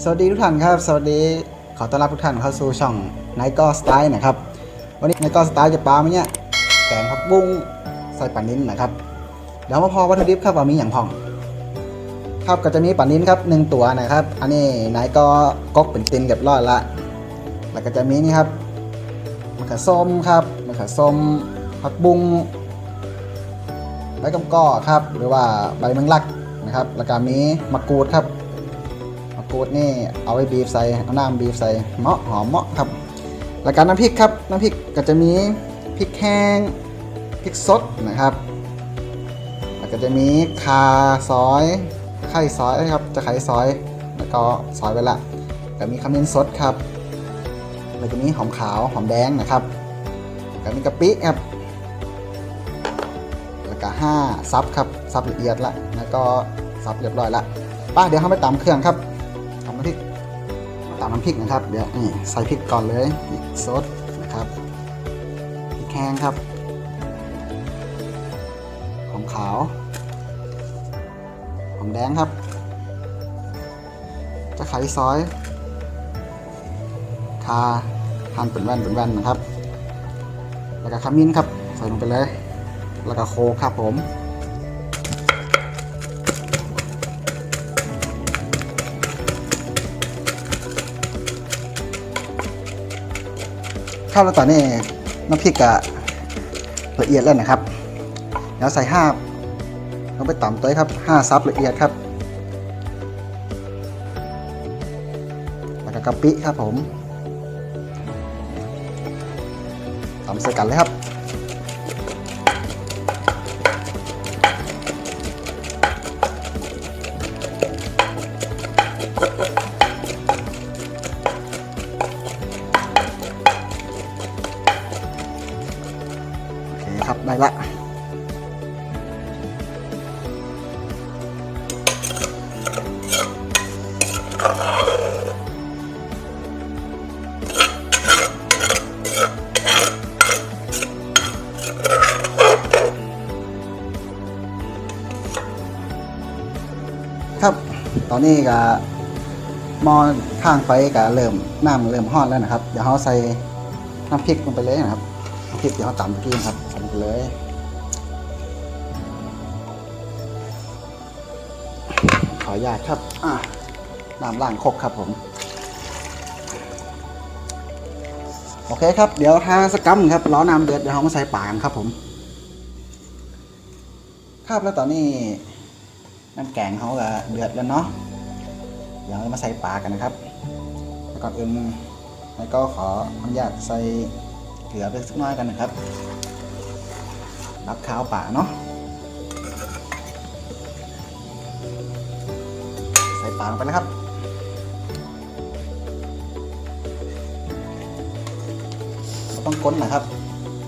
สวัสดีทุกท่านครับ สวัสดีขอต้อนรับทุกท่านเข้าสู่ช่องไนก็สไตล์นะครับ วันนี้ไนก็สไตล์จะปลาไหมเนี่ยแกงผักบุ้งใส่ปลานิ้นนะครับเดี๋ยวมาพอวัตถุดิบครับว่ามีอย่างพอง ครับก็จะมีปลานิ้นครับหนึ่งตัวนะครับ อันนี้นายก็ก๊อกเป็นตินเรียบรอยละ แล้วก็จะมีนี่ครับมะเขือส้มครับมะเขือส้มผักบุ้งใบกำก้อครับ หรือว่าใบแมงลักนะครับ แล้วก็มีมะกรูดครับ กูดนี่เอาไว้บีบใส่เอาน้ำบีบใส่เหมาะหอมเหมาะครับแล้วก็น้ำพริกครับน้ำพริกก็จะมีพริกแห้งพริกสดนะครับแล้วก็จะมีคาซอยไข่ซอยครับจะไข่ซอยแล้วก็ซอยไปละก็มีขมิ้นสดครับแล้วก็มีหอมขาวหอมแดงนะครับก็มีกะปิครับแล้วก็ห้าซับครับซับละเอียดละแล้วก็ซับเรียบร้อยละป้าเดี๋ยวเราไปตำเครื่องครับ ตำน้ำพริกนะครับ เดี๋ยวนี่ใส่พริกก่อนเลยพริกสดนะครับพริกแห้งครับหอมขาวหอมแดงครับ จะไขซอยคาหั่นเป็นแว่นเป็นแว่นนะครับ แล้วก็ขมิ้นครับ ใส่ลงไปเลย แล้วก็โคครับผม ข้าวแล้วตอนนี้น้ำพริกกะละเอียดแล้วนะครับแล้วใส่ห้าลงไปต่ำตัวครับห้าซับละเอียดครับแล้วก็กะปิครับผมต่ำใส่กันเลยครับ ครับ ตอนนี้ก็มอข้างไฟก็เริ่มน้ำเริ่มฮอนแล้วนะครับ เดี๋ยวเราใส่น้ำพริกลงไปเลยนะครับพริกเดี๋ยวเราตำเมื่อกี้นครับใส่ลงไปเลยขออนุญาตครับอะ น้ำล้างครกครับผม โอเคครับ เดี๋ยวทาสกัมครับล้อน้ำเดือดเดี๋ยวเรามาใส่ปากันครับผม ครับแล้วตอนนี้น้ำแกงเขาก็เดือดแล้วเนาะ เดี๋ยวเรามาใส่ปลากันนะครับแล้วก่อนอื่นแล้วก็ขออนุญาตใส่เกลือไปสักน้อยกันนะครับ รับข้าวป่าเนาะ ใส่ปลาลงไปนะครับ ต้องก้นนะครับ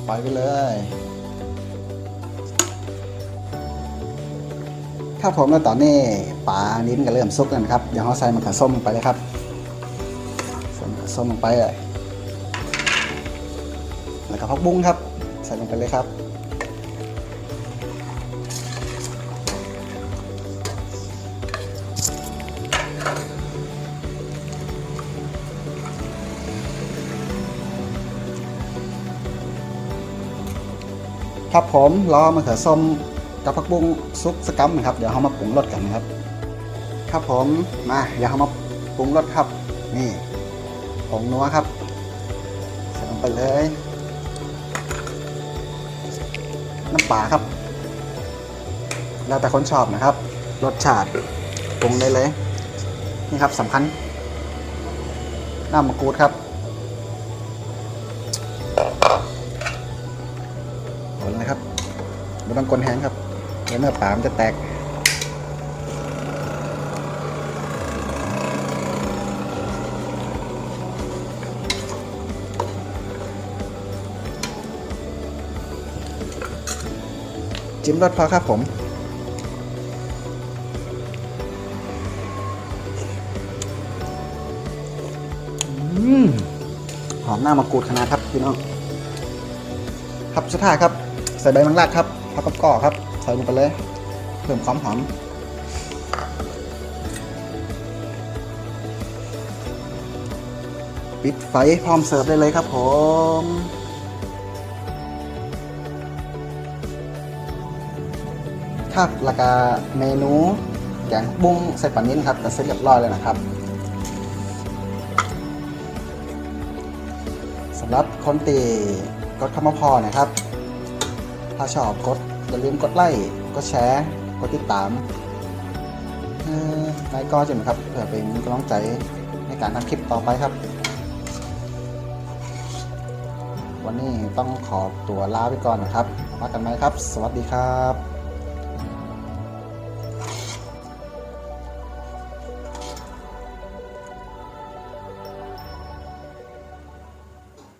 ปล่อยไปเลย ครับผมแล้วตอนนี้ปลานิ้นก็เริ่มซุกแล้วนะครับเดี๋ยวเราใส่มะเขือส้มลงไปเลยครับใส่มะเขือส้มลงไปเลยแล้วก็พักบุ้งครับ ใส่ลงไปเลยครับ ครับผมรอมะเขือส้มกับผักบุ้งซุปสกัมนะครับเดี๋ยวเรามาปรุงรสกันนะครับ ครับผมมาเดี๋ยวเรามาปรุงรสครับ นี่ผงนัวครับใส่ลงไปเลย น้ำปลาครับ แล้วแต่คนชอบนะครับ รสชาติปรุงได้เลย นี่ครับสำคัญน้ำมะกรูดครับ หมดเลยครับไม่ต้องกลนแห้งครับเดี๋ยวเนื้อปลามันจะแตกจิ้มรสพอครับผมอืมหอมหน้ามะกรูดขนาดครับพี่น้องครับสุดท้ายครับ ใส่ใบมังลักครับผักกบก่อครับใส่ลงไปเลยเพิ่มความหอมปิดไฟพร้อมเสิร์ฟได้เลยครับผมครับแล้วก็เมนูแกงบุ้งใส่ปลานิ้นครับก็เสร็จเรียบร้อยแล้วนะครับสำหรับคนตีกดเข้ามาพอนะครับ ถ้าชอบกดอย่าลืมกดไลค์กดแชร์ กดติดตามเอ่อนายก็จะนะครับเพื่อเป็นกำลังใจในการทำคลิปต่อไปครับ วันนี้ต้องขอตัวลาไปก่อนนะครับมากันไหมครับ สวัสดีครับ